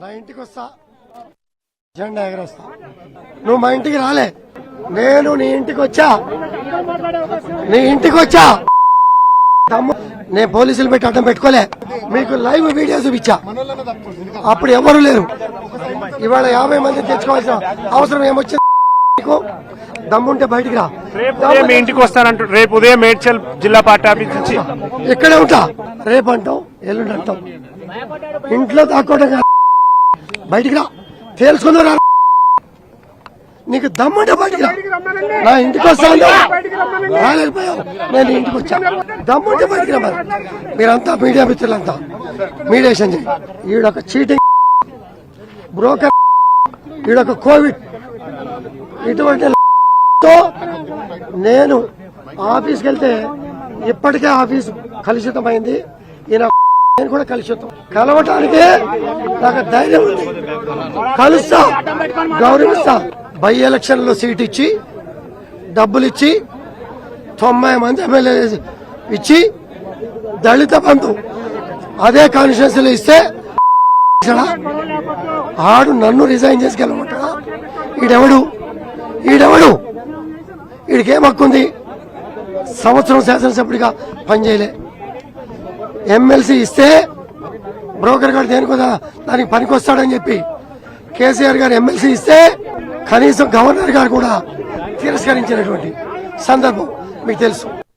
నా ఇంటికి వస్తా. జెండా ఎగరేస్తా. నువ్వు మా ఇంటికి రాలే. నేను నీ ఇంటికి వచ్చా. నీ ఇంటికి వచ్చా. తమ్ము నేను పోలీసులు పెట్టి అడ్డం పెట్టుకోలే. మీకు లైవ్ వీడియో చూపించా. అప్పుడు ఎవరు లేరు. ఇవాళ యాభై మంది తెచ్చుకోవాల్సిన అవసరం ఏమొచ్చింది? నీకు? దమ్ముంటే బయటికి రా. రేపు మీ ఇంటికి వస్తానంటు రేపు ఉదయం మేడ్చల్ జిల్లా పార్టీ ఆఫీస్ నుంచి. ఇక్కడే ఉంటా. రేపు అంటాం ఎల్లుండి అంటాం ఇంట్లో దాక్కోవడం. బయటికి రా. తేల్చుకుందా నీకు దమ్ముంటే బయటికి రా. నా ఇంటికి వస్తాను రాలేకపోయావు. నేను ఇంటికి వచ్చా. దమ్ముంటే బయటికి రా మరి. మీరంతా మీడియా మిత్రులంతా. మీడియేషన్ చేయి. ఈడొక చీటింగ్ బ్రోకర్. ఈడొక కోవిడ్. ఇటువంటి నేను ఆఫీస్కి వెళ్తే ఇప్పటికే ఆఫీస్ కలుషితమైంది. ఈయన నేను కూడా కలుషితం కలవటానికి నాకు ధైర్యం ఉంది. కలుస్తా. గౌరవిస్తా. బై ఎలక్షన్లో సీట్ ఇచ్చి డబ్బులు ఇచ్చి తొంభై మంది ఎమ్మెల్యే ఇచ్చి దళిత బంధు అదే కాన్స్టిట్యూన్సీలో ఇస్తే ఆడు నన్ను రిజైన్ చేసుకెళ్ళమంటాడా ఈడెవడు? ఈడెవడు? వీడికేం హక్కు సంవత్సరం శాసనసభ్యుడిగా పనిచేయలే. ఎమ్మెల్సీ ఇస్తే బ్రోకర్ గారు దేనికి దానికి పనికొస్తాడని చెప్పి కేసీఆర్ గారు ఎమ్మెల్సీ ఇస్తే కనీసం గవర్నర్ గారు కూడా తిరస్కరించినటువంటి సందర్భం మీకు తెలుసు.